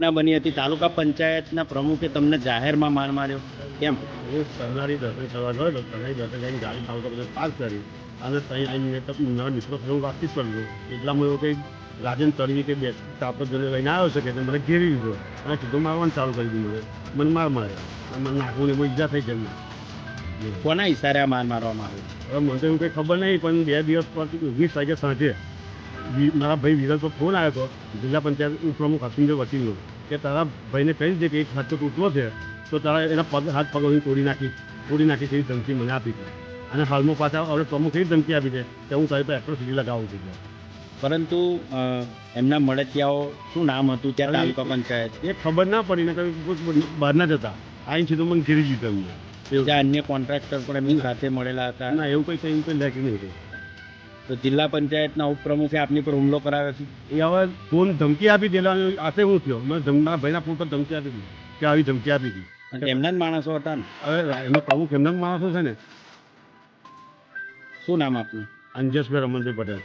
ના બની હતી. તાલુકા પંચાયતના પ્રમુખે તમને જાહેરમાં માર માર્યો. કેમ? હું સરદારી દર્શન કરવા ગયો તો સરદારી દર્શન કરીને ગાડી બધો પાસ કરી. અને ત્યાં આવીને નવા નિષ્પક્ષ હું કરજો એટલામાં એવું કંઈ રાજન તળવી કે બે તાપત જોડે લઈને આવ્યો છે કે મને ઘેરી લીધો. અને સીધું મારવાનું ચાલુ કરી દીધું મને. મને માર માર્યો. મને નાખવું ને બહુ ઈજા થઈ જમી કોના ઈશારે માર મારવામાં આવ્યો? હવે મને તો એવું કંઈ ખબર નહીં પણ બે દિવસ પછી વીસ વાગે સાંજે મારા ભાઈ વિરલ પર ફોન આવ્યો હતો જિલ્લા પંચાયત પ્રમુખ હસીમદેવ વકીલનો કે તારા ભાઈને કહી દે કે એક હાથ તો તૂટલો છે તો તારા એના પગ હાથ પગની તોડી નાખી તોડી નાખી તેવી ધમકી મને આપી છે. અને હાલમાં પાછા હવે પ્રમુખ એવી ધમકી આપી છે કે હું તારી પર એટ્રોસિટી લગાવું છું. પરંતુ એમના મળતિયાઓ શું નામ હતું ત્યાં તાલુકા પંચાયત? એ ખબર ના પડી ને બહાર બહારના જતા. આઈને સીધું મને ઘેરી એમને એવું અન્ય કોન્ટ્રાક્ટર પણ એમની સાથે મળેલા હતા. ના એવું કંઈ કંઈ કંઈ લેખી નહીં. તો જિલ્લા પંચાયતના ઉપપ્રમુખે આપની પર હુમલો કરાવ્યો છે. એ હવે ફોન ધમકી આપી દેલા આતે હું થયો. મેં મારા ભાઈના ફોન પર ધમકી આપી દીધી. કે આવી ધમકી આપી હતી અને એમના જ માણસો હતા ને? હવે એનો પ્રમુખ એમના જ માણસો છે ને? શું નામ આપનું? અંજસભાઈ રમણભાઈ પટેલ.